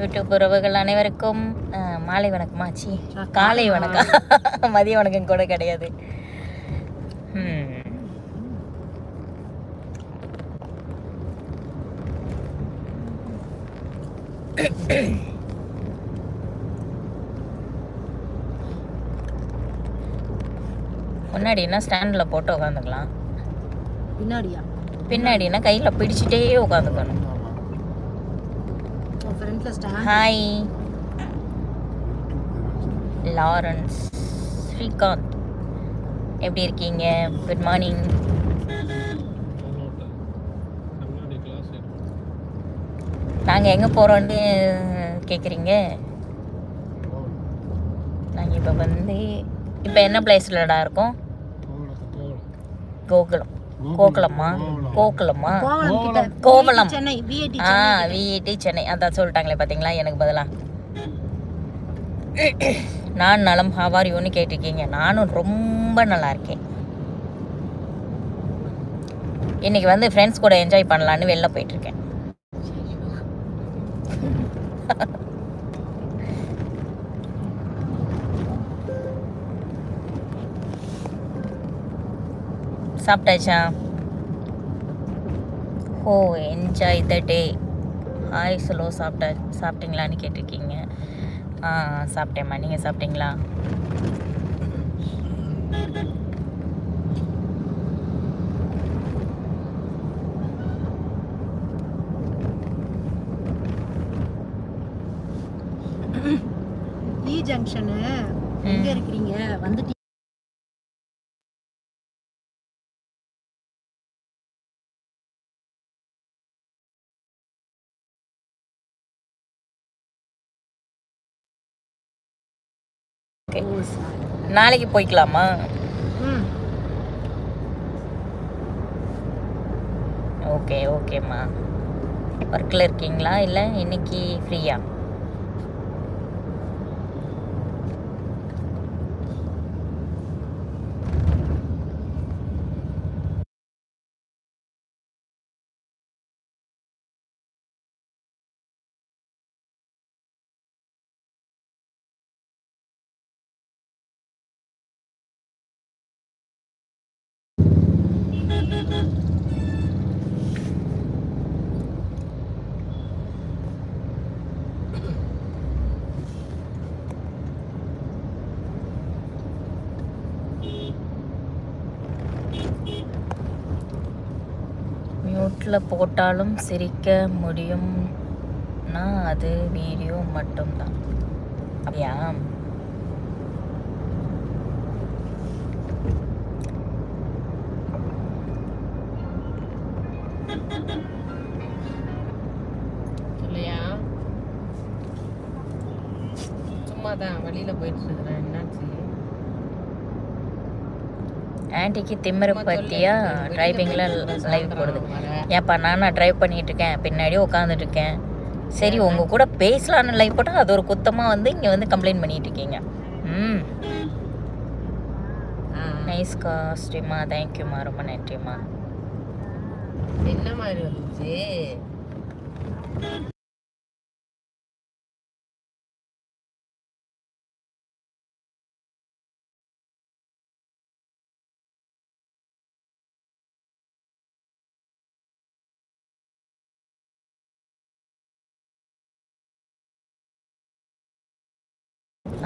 YouTube உறவுகள் அனைவருக்கும் மாலை வணக்கமா. சி காலை வணக்கம். மதிய வணக்கம் கூட கிடையாது. ம். முன்னாடினா ஸ்டாண்டில் போட்டு உட்காந்துக்கலாம் பின்னாடியா? பின்னாடினா கையில் பிடிச்சிட்டே உட்காந்துக்கணும் ஃப்ரெண்ட்ல ஸ்டாண்ட் ஹாய் லாரன்ஸ் ஸ்ரீகாந்த் எப்படி இருக்கீங்க? குட் மார்னிங் நாங்கள் எங்கே போகிறோன்னு கேட்குறீங்க நாங்கள் இப்போ வந்து இப்போ என்ன பிளேஸ்லடா இருக்கோம்? கோகுலம் கோகுலமா கோகுலமா கோவளம். கிட்ட. கோவளம். சென்னை விஐடி ஆ விஐடி சென்னை. அதான் சொல்லிட்டாங்களே பார்த்தீங்களா எனக்கு பதிலா. நான் நலம் ஹவார் யூன்னு கேட்டிருக்கீங்க. நானும் ரொம்ப நல்லா இருக்கேன். இன்னைக்கு வந்து ஃப்ரெண்ட்ஸ் கூட என்ஜாய் பண்ணலான்னு வெளில போயிட்டு சாப்பிட்டாச்சா? ஓ enjoy the day hi slow சாப்பிட்டா சாப்பிட்டீங்களான்னு கேட்டிருக்கீங்க. ஆ சாப்பிட்டேம்மா. நீங்கள் சாப்பிட்டீங்களா? ஜங்ஷனு எங்க இருக்கிறீங்க? வந்துட்டு ஓகே. நாளைக்கு போய்க்கலாமா? ம். ஓகே ஓகேம்மா. ஒர்க்கில் இருக்கீங்களா? இல்லை இன்னைக்கு ஃப்ரீயா மியூட்டில் போட்டாலும் சிரிக்க முடியும்னா அது வீடியோ மட்டும்தான். அப்படியா? வெளியில் போயிட்டு இருக்கிறேன் என்னாச்சு? ஆன்ட்டிக்கு திமிரு பற்றியா டிரைவிங்கில் லைவ் போடுது. ஏப்பா நானா டிரைவ் பண்ணிட்டு இருக்கேன் பின்னாடி உட்காந்துட்டு இருக்கேன். சரி உங்க கூட பேசலான்னு லைவ் போட்டால் அது ஒரு குத்தமாக வந்து இங்கே வந்து கம்ப்ளைண்ட் பண்ணிட்டு இருக்கீங்க. ம். ஆ, நைஸ் காஸ்டிமா தேங்க்யூம்மா ரொம்ப நன்றிம்மா. என்ன மாதிரி வந்துச்சு?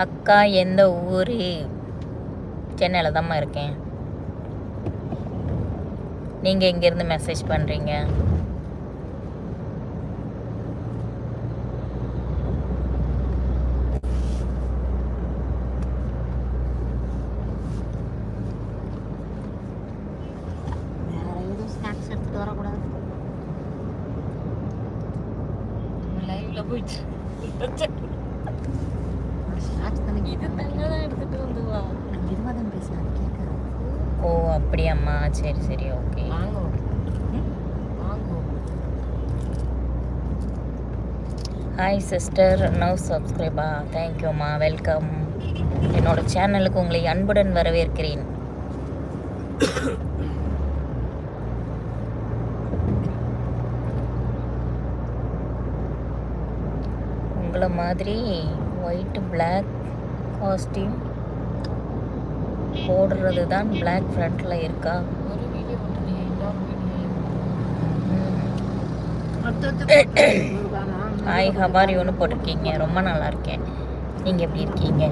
அக்கா எந்த ஊர்? சென்னையில் தாம்மா இருக்கேன். நீங்கள் எங்கேருந்து மெசேஜ் பண்ணுறீங்க வரக்கூடாது. லைவ்ல போயிட்டு ஸ்நாக்ஸ் தானே இது தங்க தான் எடுத்துட்டு வந்து வா நான் மெதுவாக தான் பேசுகிறேன் கேட்குறேன் ஓ அப்படியாம்மா. சரி சரி. ஓகே. ஹாய் சிஸ்டர் நவ் சப்ஸ்கிரைபா தேங்க்யூம்மா வெல்கம் என்னோட சேனலுக்கு உங்களை அன்புடன் வரவேற்கிறேன். உங்களை மாதிரி ஒயிட் Black காஸ்டியூம் போடுறது தான் Black ஃப்ரண்ட்டில் இருக்கா? ஹாய் ஹபார் யூன்னு போட்டிருக்கீங்க. ரொம்ப நல்லா இருக்கேன். நீங்கள் எப்படி இருக்கீங்க?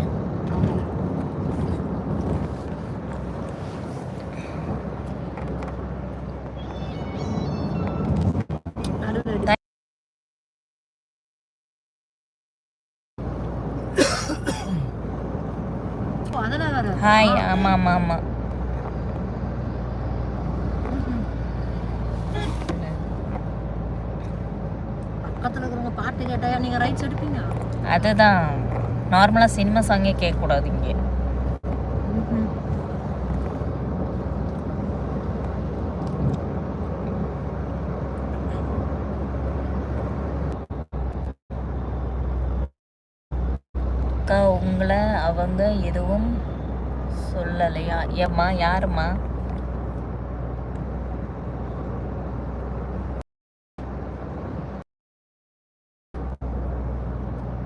ஹாய் ஆமாம் ஆமாம் ஆமாம் பக்கத்துல இருக்கிறவங்க பாட்டு கேட்டாயா? நீங்க ரைட்ஸ் எடுப்பீங்க? அதுதான். நார்மலாக சினிமா சாங்கே கேட்கக்கூடாது இங்கே. அக்கா உங்களை அவங்க எதுவும் சொல்லலையா? ஏம்மா யாரும்மா?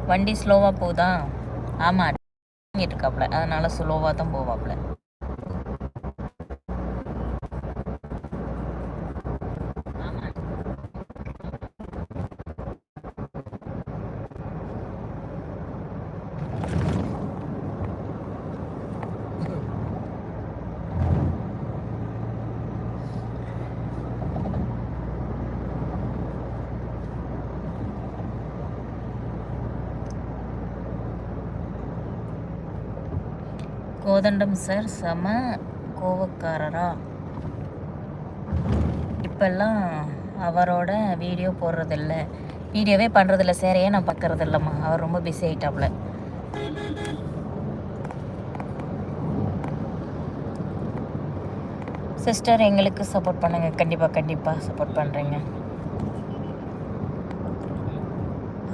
வண்டி ஸ்லோவாக போகுதா ஆமாம் இருக்காப்புல அதனால ஸ்லோவாக தான் போவாப்புல கோதண்டம் சார் செம கோவக்காரரா? இப்பெல்லாம் அவரோட வீடியோ போடுறதில்ல. வீடியோவே பண்ணுறதில்ல சேரையே நான் பார்க்கறது இல்லைம்மா அவர் ரொம்ப பிஸி ஆகிட்டாப்புல சிஸ்டர் எங்களுக்கு சப்போர்ட் பண்ணுங்க. கண்டிப்பாக கண்டிப்பாக சப்போர்ட் பண்ணுறீங்க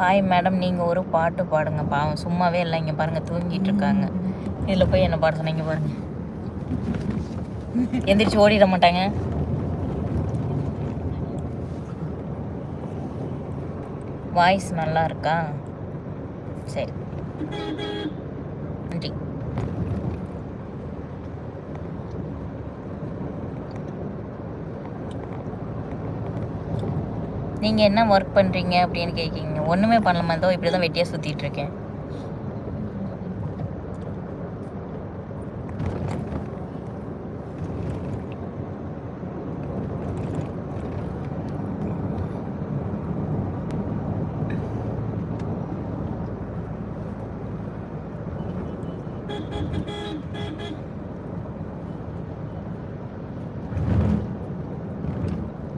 ஹாய் மேடம் நீங்கள் ஒரு பாட்டு பாடுங்க. பாவம் சும்மாவே இல்லை. இங்கே பாருங்கள் தூங்கிட்டு இருக்காங்க. இதில் போய் என்ன பாட சொன்னீங்க பாருங்க. எந்திரிச்சு ஓடிட மாட்டாங்க. வாய்ஸ் நல்லா இருக்கா? சரி. நன்றி. நீங்கள் என்ன ஒர்க் பண்ணுறீங்க அப்படின்னு கேட்குறீங்க ஒன்றுமே பண்ணலாமா இதோ இப்படி தான் வெட்டியாக சுற்றிட்டு இருக்கேன்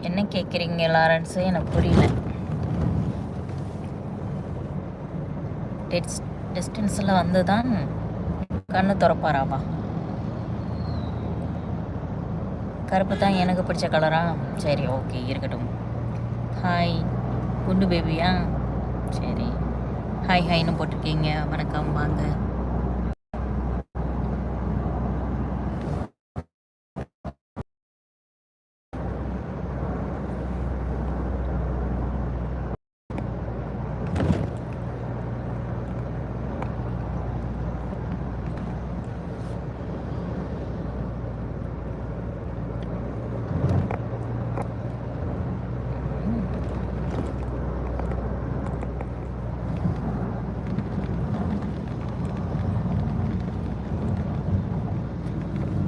என்ன கேட்குறீங்க லாரன்ஸு? எனக்கு புரியல. டெட்ஸ் டிஸ்டன்ஸில் வந்து தான் கண்ணு திறப்பாராவா கருப்பு தான் எனக்கு பிடிச்ச கலரா சரி ஓகே இருக்கட்டும். ஹாய் குண்டு பேபியா சரி. ஹாய் ஹாய்னு போட்டிருக்கீங்க. வணக்கம் வாங்க.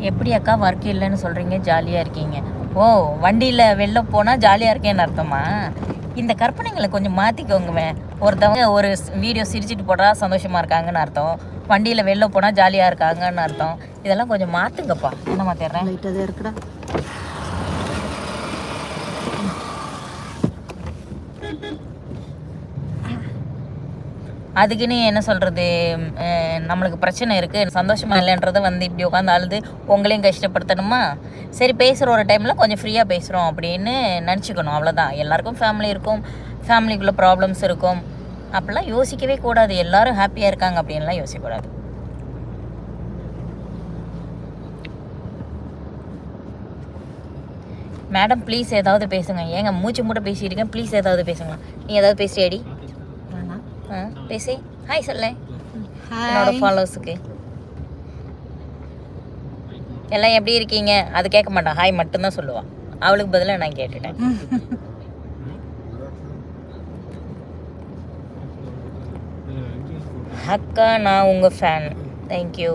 எப்படி அக்கா ஒர்க் இல்லைன்னு சொல்கிறீங்க ஜாலியாக இருக்கீங்க. ஓ வண்டியில் வெளில போனால் ஜாலியாக இருக்கேன்னு அர்த்தமா? இந்த கற்பனைகளை கொஞ்சம் மாற்றிக்கோங்க ஒருத்தவங்க ஒரு வீடியோ சிரிச்சிட்டு போடுறா சந்தோஷமாக இருக்காங்கன்னு அர்த்தம். வண்டியில் வெளில போனால் ஜாலியாக இருக்காங்கன்னு அர்த்தம். இதெல்லாம் கொஞ்சம் மாற்றுங்கப்பா என்ன மாற்றிடுறேன் லைட்டாக இருக்குடா. அதுக்குன்னு என்ன சொல்கிறது நம்மளுக்கு பிரச்சனை இருக்குது சந்தோஷமா இல்லைன்றதை வந்து இப்படி உட்காந்து அழுது உங்களையும் கஷ்டப்படுத்தணுமா? சரி பேசுகிற ஒரு டைமில் கொஞ்சம் ஃப்ரீயாக பேசுகிறோம் அப்படின்னு நினச்சிக்கணும். அவ்வளோதான் எல்லாருக்கும் ஃபேமிலி இருக்கும். ஃபேமிலிக்குள்ளே ப்ராப்ளம்ஸ் இருக்கும். அப்படிலாம் யோசிக்கவே கூடாது. எல்லாரும் ஹாப்பியாக இருக்காங்க அப்படின்லாம் யோசிக்கக்கூடாது மேடம் ப்ளீஸ் ஏதாவது பேசுங்க. ஏங்க மூச்சு மூட்டை பேசிட்டு இருக்கேன். ப்ளீஸ் ஏதாவது பேசுங்க நீ ஏதாவது பேசுறியாடி? பேசி. ஹாய் சொல்ல. என்னோட ஃபாலோவர்ஸுக்கு எல்லாம் எப்படி இருக்கீங்க? அது கேட்க மாட்டான் ஹாய் மட்டும்தான் சொல்லுவான் அவளுக்கு பதிலாக நான் கேட்டுட்டேன். அக்கா நான் உங்கள் ஃபேன் தேங்க்யூ